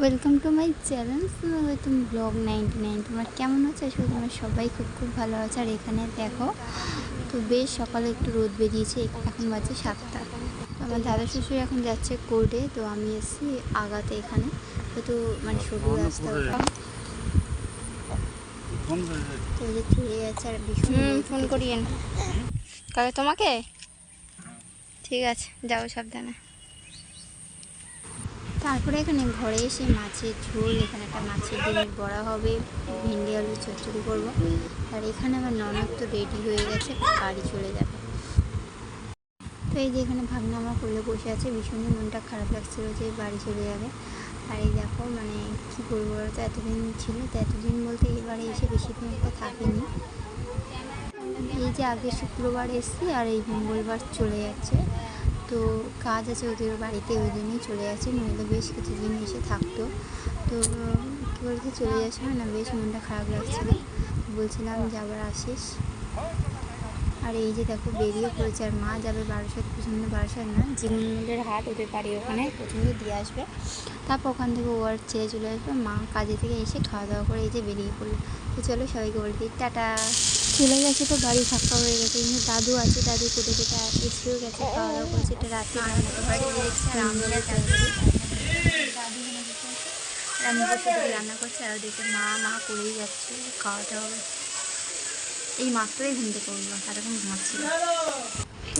Welcome to my channel তুমি blog ninety nine তোমার কেমন আছে? আসলে তোমার সবাই খুব খুব ভালো আছে। আর এখানে দেখো তো বেশ সকালে একটু রোদ বেরিয়েছে এখন বাজে সাতটা। তো আমার দাদা শ্বশুর এখন যাচ্ছে কোর্টে তো আমি এসেছি আগাতে এখানে। তো মানে সবুজ রাস্তা। তো যে চলে যাচ্ছে আর ভীষণ ফোন। করিয়েন। কাকে তোমাকে? ঠিক আছে যাও সাবধানে। তারপরে এখানে ঘরে এসে মাছের ঝোল, এখানে একটা মাছের ডিমের বড়া হবে, ভিন্ডি আলু চচ্চড়ি করব। আর এখানে আমার ননদ তো রেডি হয়ে গেছে, বাড়ি চলে যাবে। তো এই যে এখানে ভাবনা আমার করলে বসে আছে ভীষণই মনটা খারাপ লাগছিল যে বাড়ি চলে যাবে। আর এই দেখো মানে কী করব তো এতদিন ছিল, তো এতদিন বলতে এবারে এসে বেশি দিন থাকিনি। এই যে আগে শুক্রবার এসছি, আর এই মঙ্গলবার চলে যাচ্ছে। তো কাজ আছে ওদের বাড়িতে, ওই জন্যই চলে যাচ্ছে নইলে বেশ কিছুদিন এসে থাকতো। তো, কী বলতে, চলে হয় না, বেশ মনটা খারাপ লাগছিল। বলছিলাম যে আবার আসিস। আর এই যে দেখো, বেরিয়ে পড়েছে, আর মা যাবে বারাসাত পছন্দ বারাসাত না, জিমুলের হাট, ওদের বাড়ি ওখানে পছন্দ দিয়ে আসবে। তারপর ওখান থেকে ও আর ছেড়ে চলে আসবে, মা কাজে থেকে এসে খাওয়া দাওয়া করে এই যে বেরিয়ে পড়ল। তো চলো সবাইকে বলতে টাটা। চলে গেছে তো বাড়ি ফাঁকা হয়ে গেছে। কিন্তু দাদু আছে, দাদু কোটে কোটে এসেও গেছে খাওয়া দাওয়া করেছে, এটা রাতে বাড়ি দিয়েছে আর আমরা দাদু এখানে বসে আছে। আর আমি বসে থেকে রান্না করছে, আর ওদিকে মা মা করেই যাচ্ছে খাওয়াতে হবে এই মাত্রই ঘুম থেকে উঠলাম সারাক্ষণ ঘুমাচ্ছিল।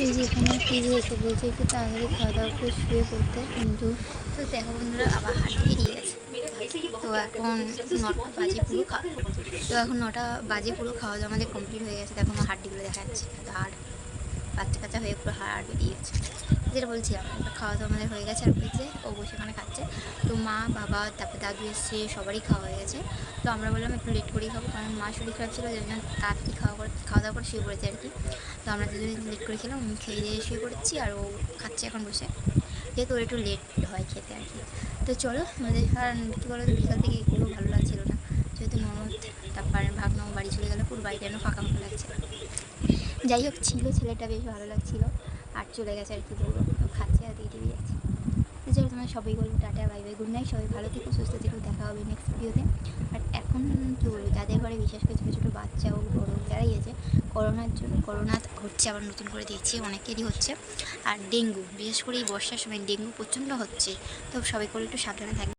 এই যে এখানে ফিরে এসে বলছে একটু তাড়াতাড়ি খাওয়া দাওয়া করে শুয়ে পড়তে, কিন্তু তো দেখো বন্ধুরা, আবার হাট বেরিয়ে গেছে। তো এখন নটা বাজে পুরো তো এখন নটা বাজে পুরো খাওয়া দাওয়া আমাদের কমপ্লিট হয়ে গেছে। দেখো আমার হাড্ডিগুলো দেখা যাচ্ছে হাড়। বাচ্চা কাচ্চা হয়ে পুরো হাড় বেরিয়ে গেছে যেটা বলছিলাম খাওয়া দাওয়া আমাদের হয়ে গেছে আর পেয়েছে ও বসে ওখানে খাচ্ছে। তো মা, বাবা, তারপরে দাদু এসছে, সবারই খাওয়া হয়ে গেছে। তো আমরা বললাম একটু লেট করেই খাব, কারণ মা শরীর খারাপ ছিল, যার জন্য তাড়াতাড়ি খাওয়া করে খাওয়া দাওয়া করে শুয়ে পড়েছে আর কি। তো আমরা দুজনে লেট করে খেলাম খেয়ে দিয়ে শুয়ে পড়েছি, আর ও খাচ্ছে এখন বসে। যেহেতু ওর একটু লেট হয় খেতে আর কি। তো চলো, আমাদের আর কী বলো, বিকাল থেকে একটু ভালো লাগছিল না। যেহেতু ননদ তারপরে ভাগনাও বাড়ি চলে গেলো, পুরো বাড়িটা যেন ফাঁকা ফাঁকা লাগছে। যাই হোক, ছিল, ছেলেটা বেশ ভালো লাগছিল। আর চলে গেছে আর কি বলব, খাচ্ছে আর দিয়ে দিয়ে যাচ্ছে। তো চলো তোমার সবাই বলব টাটা, বাই বাই, গুড নাইট, সবাই ভালো থেকো, সুস্থ থেকো, দেখা হবে নেক্সট ভিডিওতে আর এখন কী বলব, যাদের ঘরে বিশেষ করে ছোটো ছোটো বাচ্চা ও বড় যারাই আছে, করোনার জন্য, করোনা হচ্ছে আবার নতুন করে দেখছি অনেকেরই হচ্ছে। আর ডেঙ্গু, বিশেষ করে এই বর্ষার সময় ডেঙ্গু প্রচণ্ড হচ্ছে, তো সবাই করে একটু সাবধানে থাকবে।